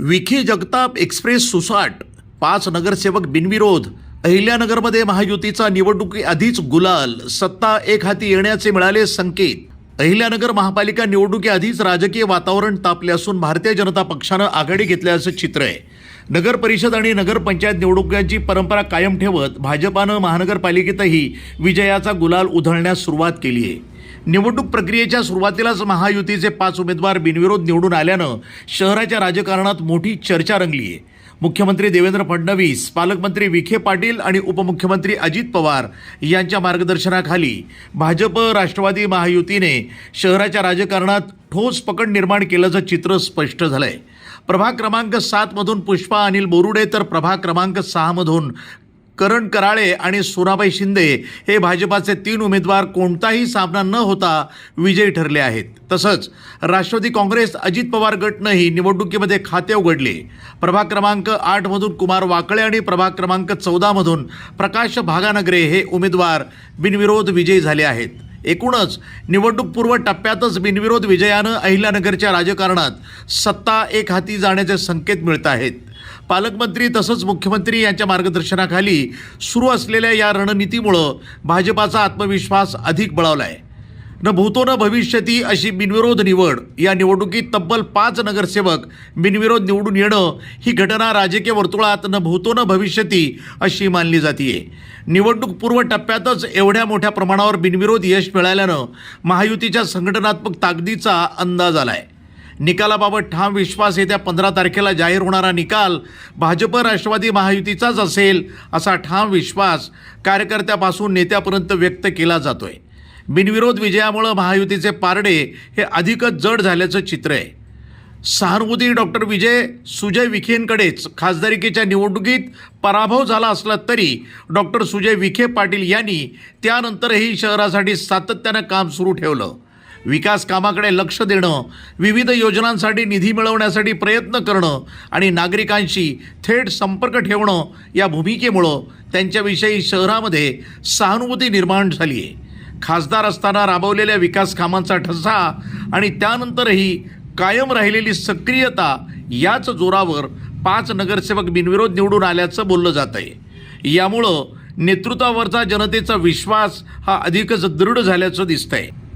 Vikhe Jagtap express सुसाट पाच नगरसेवक बिनविरोध अहिल्यानगरमध्ये महायुतीचा निवडणुकी आधीच गुलाल सत्ता एक हाती येण्याचे मिळाले संकेत. अहिल्यानगर महापालिका निवडणुकीआधीच राजकीय वातावरण तापले असून भारतीय जनता पक्षानं आघाडी घेतल्याचं चित्र आहे. नगर परिषद आणि नगरपंचायत निवडणुकांची परंपरा कायम ठेवत भाजपानं महानगरपालिकेतही विजयाचा गुलाल उधळण्यास सुरुवात केली आहे. निवडणूक प्रक्रियेच्या सुरुवातीलाच महायुतीचे पाच उमेदवार बिनविरोध निवडून आल्यानं शहराच्या राजकारणात मोठी चर्चा रंगली आहे मुख्यमंत्री देवेंद्र फडणवीस पालकमंत्री विखे पाटील आणि उपमुख्यमंत्री अजित पवार यांच्या मार्गदर्शनाखाली भाजप राष्ट्रवादी महायुतीने शहराच्या राजकारणात ठोस पकड निर्माण केल्याचं चित्र स्पष्ट झालंय. प्रभाग क्रमांक सातमधून पुष्पा अनिल बोरुडे तर प्रभाग क्रमांक सहामधून करण कराळे आणि सोनाबाई शिंदे हे भाजपाचे तीन उमेदवार कोणताही सामना न होता विजयी ठरले आहेत. तसंच राष्ट्रवादी काँग्रेस अजित पवार गटनंही निवडणुकीमध्ये खाते उघडले. प्रभाग क्रमांक आठमधून कुमार वाकळे आणि प्रभाग क्रमांक चौदामधून प्रकाश भागानगरे हे उमेदवार बिनविरोध विजयी झाले आहेत. एकूणच निवडणूकपूर्व टप्प्यातच बिनविरोध विजयानं अहिल्यानगरच्या राजकारणात सत्ता एक हाती जाण्याचे संकेत मिळत आहेत. पालकमंत्री तसंच मुख्यमंत्री यांच्या मार्गदर्शनाखाली सुरू असलेल्या या रणनीतीमुळं भाजपाचा आत्मविश्वास अधिक बळावला आहे न भूतो न भविष्यती अशी बिनविरोध निवड या निवडणुकीत तब्बल पाच नगरसेवक बिनविरोध निवडून येणं ही घटना राजकीय वर्तुळात न भूतो न भविष्यती अशी मानली जाते निवडणूक पूर्व टप्प्यातच एवढ्या मोठ्या प्रमाणावर बिनविरोध यश मिळाल्यानं महायुतीच्या संघटनात्मक ताकदीचा अंदाज आला आहे निकालाबाबत ठाम विश्वास येत्या पंधरा तारखेला जाहीर होणारा निकाल भाजप राष्ट्रवादी महायुतीचाच असेल असा ठाम विश्वास कार्यकर्त्यापासून नेत्यापर्यंत व्यक्त केला जातोय. बिनविरोध विजयामुळं महायुतीचे पारडे हे अधिकच जड झाल्याचं चित्र आहे. सहानुभूती डॉक्टर विजय सुजय विखेंकडेच खासदारकीच्या निवडणुकीत पराभव झाला असला तरी डॉक्टर सुजय विखे पाटील यांनी त्यानंतरही शहरासाठी सातत्यानं काम सुरू ठेवलं. विकास कामाकडे लक्ष देणं विविध योजनांसाठी निधी मिळवण्यासाठी प्रयत्न करणं आणि नागरिकांशी थेट संपर्क ठेवणं या भूमिकेमुळं त्यांच्याविषयी शहरामध्ये सहानुभूती निर्माण झाली आहे खासदार असताना राबवलेल्या विकास कामांचा ठसा आणि त्यानंतरही कायम राहिलेली सक्रियता याच जोरावर पाच नगरसेवक बिनविरोध निवडून आल्याचं बोललं जात आहे यामुळं नेतृत्वावरचा जनतेचा विश्वास हा अधिकच दृढ झाल्याचं दिसतंय.